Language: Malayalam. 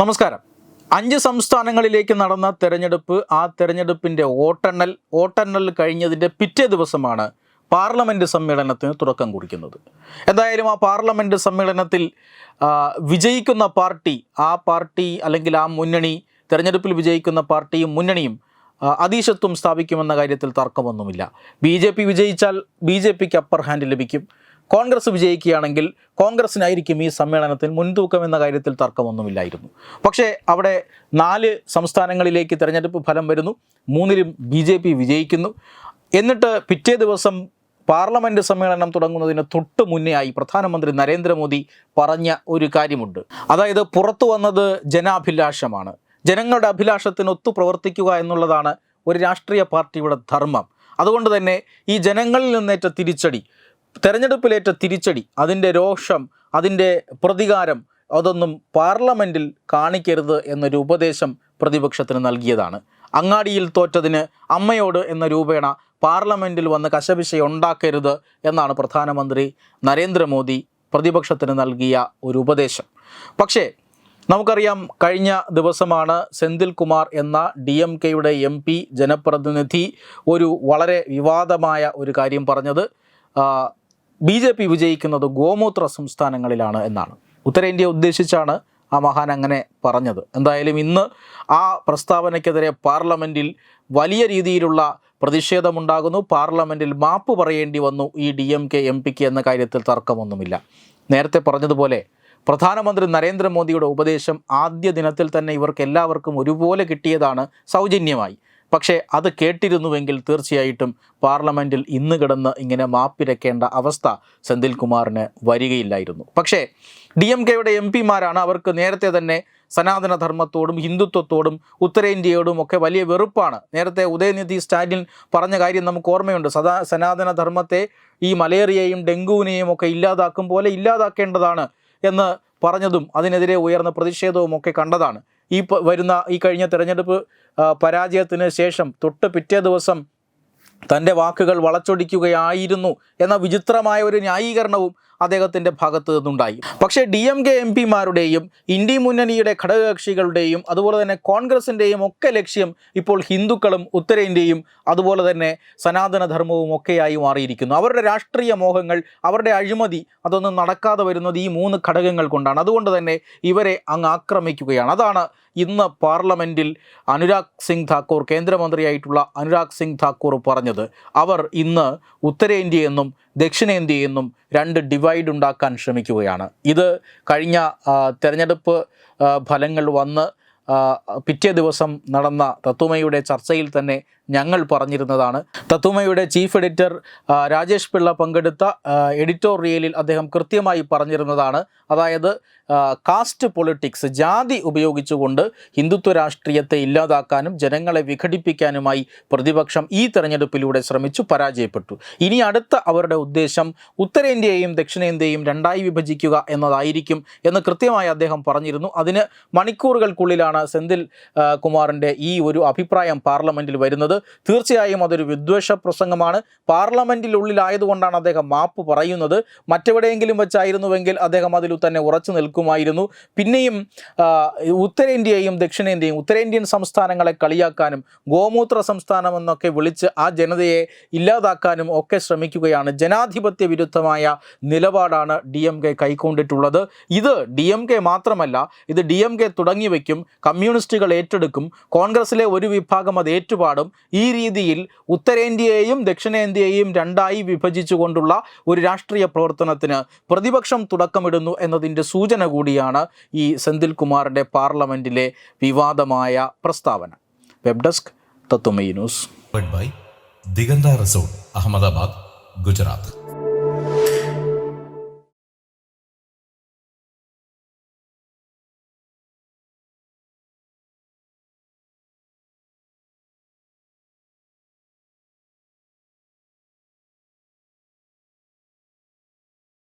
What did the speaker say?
നമസ്കാരം. അഞ്ച് സംസ്ഥാനങ്ങളിലേക്ക് നടന്ന തെരഞ്ഞെടുപ്പ് ആ തെരഞ്ഞെടുപ്പിന്റെ വോട്ടെണ്ണൽ വോട്ടെണ്ണൽ കഴിഞ്ഞതിന്റെ പിറ്റേ ദിവസമാണ് പാർലമെന്റ് സമ്മേളനത്തിന് തുടക്കം കുറിക്കുന്നത്. എന്തായാലും ആ പാർലമെന്റ് സമ്മേളനത്തിൽ വിജയിക്കുന്ന പാർട്ടി ആ പാർട്ടി അല്ലെങ്കിൽ ആ മുന്നണി തെരഞ്ഞെടുപ്പിൽ വിജയിക്കുന്ന പാർട്ടിയും മുന്നണിയും അതീശത്വം സ്ഥാപിക്കുമെന്ന കാര്യത്തിൽ തർക്കമൊന്നുമില്ല. ബി ജെ പി വിജയിച്ചാൽ ബി ജെ പിക്ക് അപ്പർ ഹാൻഡ് ലഭിക്കും. കോൺഗ്രസ് വിജയിക്കുകയാണെങ്കിൽ കോൺഗ്രസിനായിരിക്കും ഈ സമ്മേളനത്തിൽ മുൻതൂക്കം എന്ന കാര്യത്തിൽ തർക്കമൊന്നുമില്ലായിരുന്നു. പക്ഷേ അവിടെ നാല് സംസ്ഥാനങ്ങളിലേക്ക് തെരഞ്ഞെടുപ്പ് ഫലം വരുന്നു. മൂന്നിലും ബി ജെ പി വിജയിക്കുന്നു. എന്നിട്ട് പിറ്റേ ദിവസം പാർലമെന്റ് സമ്മേളനം തുടങ്ങുന്നതിന് തൊട്ട് മുന്നേ ആയി പ്രധാനമന്ത്രി നരേന്ദ്രമോദി പറഞ്ഞ ഒരു കാര്യമുണ്ട്. അതായത് പുറത്തു വന്നത് ജനാഭിലാഷമാണ്. ജനങ്ങളുടെ അഭിലാഷത്തിന് ഒത്തു പ്രവർത്തിക്കുക എന്നുള്ളതാണ് ഒരു രാഷ്ട്രീയ പാർട്ടിയുടെ ധർമ്മം. അതുകൊണ്ട് തന്നെ ഈ ജനങ്ങളിൽ നിന്നേറ്റ തിരിച്ചടി തെരഞ്ഞെടുപ്പിലേറ്റ തിരിച്ചടി അതിന്റെ രോഷം അതിന്റെ പ്രതികാരം അതൊന്നും പാർലമെന്റിൽ കാണിക്കരുത് എന്നൊരു ഉപദേശം പ്രതിപക്ഷത്തിന് നൽകിയതാണ്. അങ്ങാടിയിൽ തോറ്റതിന് അമ്മയോട് എന്ന രൂപേണ പാർലമെന്റിൽ വന്ന് കശപിശ ഉണ്ടാക്കരുത് എന്നാണ് പ്രധാനമന്ത്രി നരേന്ദ്രമോദി പ്രതിപക്ഷത്തിന് നൽകിയ ഒരു ഉപദേശം. പക്ഷേ നമുക്കറിയാം കഴിഞ്ഞ ദിവസമാണ് സെന്തിൽ കുമാർ എന്ന ഡി എം കെയുടെ എം പി ജനപ്രതിനിധി ഒരു വളരെ വിവാദമായ ഒരു കാര്യം പറഞ്ഞത്. ബി ജെ പി വിജയിക്കുന്നത് ഗോമൂത്ര സംസ്ഥാനങ്ങളിലാണ് എന്നാണ്. ഉത്തരേന്ത്യ ഉദ്ദേശിച്ചാണ് ആ മഹാൻ അങ്ങനെ പറഞ്ഞത്. എന്തായാലും ഇന്ന് ആ പ്രസ്താവനയ്ക്കെതിരെ പാർലമെന്റിൽ വലിയ രീതിയിലുള്ള പ്രതിഷേധമുണ്ടാകുന്നു. പാർലമെന്റിൽ മാപ്പ് പറയേണ്ടി വന്നു ഈ ഡി എം കെ എം പിക്ക് എന്ന കാര്യത്തിൽ തർക്കമൊന്നുമില്ല. നേരത്തെ പറഞ്ഞതുപോലെ പ്രധാനമന്ത്രി നരേന്ദ്രമോദിയുടെ ഉപദേശം ആദ്യ ദിനത്തിൽ തന്നെ ഇവർക്ക് എല്ലാവർക്കും ഒരുപോലെ കിട്ടിയതാണ് സൗജന്യമായി. പക്ഷേ അത് കേട്ടിരുന്നുവെങ്കിൽ തീർച്ചയായിട്ടും പാർലമെന്റിൽ ഇന്ന് കിടന്ന് ഇങ്ങനെ മാപ്പിരക്കേണ്ട അവസ്ഥ സെന്തിൽ കുമാറിന് വരികയില്ലായിരുന്നു. പക്ഷേ ഡി എം കെയുടെ എം പിമാരാണ് അവർക്ക് നേരത്തെ തന്നെ സനാതനധർമ്മത്തോടും ഹിന്ദുത്വത്തോടും ഉത്തരേന്ത്യയോടും ഒക്കെ വലിയ വെറുപ്പാണ്. നേരത്തെ ഉദയനിധി സ്റ്റാലിൻ പറഞ്ഞ കാര്യം നമുക്ക് ഓർമ്മയുണ്ട്. സദാ സനാതനധർമ്മത്തെ ഈ മലേറിയയും ഡെങ്കുവിനെയും ഒക്കെ ഇല്ലാതാക്കും പോലെ ഇല്ലാതാക്കേണ്ടതാണ് എന്ന് പറഞ്ഞതും അതിനെതിരെ ഉയർന്ന പ്രതിഷേധവും ഒക്കെ കണ്ടതാണ്. ഈ വരുന്ന ഈ കഴിഞ്ഞ തെരഞ്ഞെടുപ്പ് പരാജയത്തിന് ശേഷം തൊട്ട് പിറ്റേ ദിവസം തന്റെ വാക്കുകൾ വളച്ചൊടിക്കുകയായിരുന്നു എന്ന വിചിത്രമായ ഒരു ന്യായീകരണവും അദ്ദേഹത്തിന്റെ ഭാഗത്ത് നിന്നുണ്ടായി. പക്ഷേ ഡി എം കെ എം പിമാരുടെയും ഇന്ത്യ മുന്നണിയുടെ ഘടകകക്ഷികളുടെയും അതുപോലെ തന്നെ കോൺഗ്രസിന്റെയും ഒക്കെ ലക്ഷ്യം ഇപ്പോൾ ഹിന്ദുക്കളും ഉത്തരേന്ത്യയും അതുപോലെ തന്നെ സനാതനധർമ്മവും ഒക്കെയായി മാറിയിരിക്കുന്നു. അവരുടെ രാഷ്ട്രീയ മോഹങ്ങൾ അവരുടെ അഴിമതി അതൊന്നും നടക്കാതെ വരുന്നത് ഈ മൂന്ന് ഘടകങ്ങൾ കൊണ്ടാണ്. അതുകൊണ്ട് തന്നെ ഇവരെ അങ്ങ് ആക്രമിക്കുകയാണ്. അതാണ് ഇന്ന് പാർലമെന്റിൽ അനുരാഗ് സിംഗ് താക്കൂർ കേന്ദ്രമന്ത്രിയായിട്ടുള്ള അനുരാഗ് സിംഗ് താക്കൂർ പറഞ്ഞത്. അവർ ഇന്ന് ഉത്തരേന്ത്യയെന്നും ദക്ഷിണേന്ത്യയെന്നും രണ്ട് ഡിവൈഡ് ഉണ്ടാക്കാൻ ശ്രമിക്കുകയാണ്. ഇത് കഴിഞ്ഞ തെരഞ്ഞെടുപ്പ് ഫലങ്ങൾ വന്ന് പിറ്റേ ദിവസം നടന്ന തത്തുമയുടെ ചർച്ചയിൽ തന്നെ ഞങ്ങൾ പറഞ്ഞിരുന്നതാണ്. തത്തുമയുടെ ചീഫ് എഡിറ്റർ രാജേഷ് പിള്ള പങ്കെടുത്ത എഡിറ്റോറിയലിൽ അദ്ദേഹം കൃത്യമായി പറഞ്ഞിരുന്നതാണ്. അതായത് കാസ്റ്റ് പൊളിറ്റിക്സ് ജാതി ഉപയോഗിച്ചുകൊണ്ട് ഹിന്ദുത്വ രാഷ്ട്രീയത്തെ ഇല്ലാതാക്കാനും ജനങ്ങളെ വിഘടിപ്പിക്കാനുമായി പ്രതിപക്ഷം ഈ തെരഞ്ഞെടുപ്പിലൂടെ ശ്രമിച്ചു പരാജയപ്പെട്ടു. ഇനി അടുത്ത അവരുടെ ഉദ്ദേശം ഉത്തരേന്ത്യയെയും ദക്ഷിണേന്ത്യയും രണ്ടായി വിഭജിക്കുക എന്നതായിരിക്കും എന്ന് കൃത്യമായി അദ്ദേഹം പറഞ്ഞിരുന്നു. അതിന് മണിക്കൂറുകൾക്കുള്ളിലാണ് സെന്തിൽ കുമാറിന്റെ ഈ ഒരു അഭിപ്രായം പാർലമെന്റിൽ വരുന്നത്. തീർച്ചയായും അതൊരു വിദ്വേഷ പ്രസംഗമാണ്. പാർലമെന്റിനുള്ളിലായതുകൊണ്ടാണ് അദ്ദേഹം മാപ്പ് പറയുന്നത്. മറ്റെവിടെയെങ്കിലും വെച്ചായിരുന്നുവെങ്കിൽ അദ്ദേഹം അതിൽ തന്നെ ഉറച്ചു നിൽക്കുമായിരുന്നു. പിന്നെയും ഉത്തരേന്ത്യയും ദക്ഷിണേന്ത്യയും ഉത്തരേന്ത്യൻ സംസ്ഥാനങ്ങളെ കളിയാക്കാനും ഗോമൂത്ര സംസ്ഥാനം എന്നൊക്കെ വിളിച്ച് ആ ജനതയെ ഇല്ലാതാക്കാനും ഒക്കെ ശ്രമിക്കുകയാണ്. ജനാധിപത്യ വിരുദ്ധമായ നിലപാടാണ് ഡി എം കെ കൈക്കൊണ്ടിട്ടുള്ളത്. ഇത് ഡി എം കെ മാത്രമല്ല ഇത് ഡി എം കെ തുടങ്ങിവയ്ക്കും കമ്മ്യൂണിസ്റ്റുകൾ ഏറ്റെടുക്കും കോൺഗ്രസിലെ ഒരു വിഭാഗം അത് ഏറ്റുപാടും ഈ രീതിയിൽ ഉത്തരേന്ത്യയെയും ദക്ഷിണേന്ത്യയെയും രണ്ടായി വിഭജിച്ചുകൊണ്ടുള്ള ഒരു രാഷ്ട്രീയ പ്രവർത്തനത്തിന് പ്രതിപക്ഷം തുടക്കമിടുന്നു എന്നതിന്റെ സൂചന കൂടിയാണ് ഈ സെന്തിൽ കുമാറിന്റെ പാർലമെന്റിലെ വിവാദമായ പ്രസ്താവന web desk Tatwamayi news Diganta resort Ahmedabad Gujarat.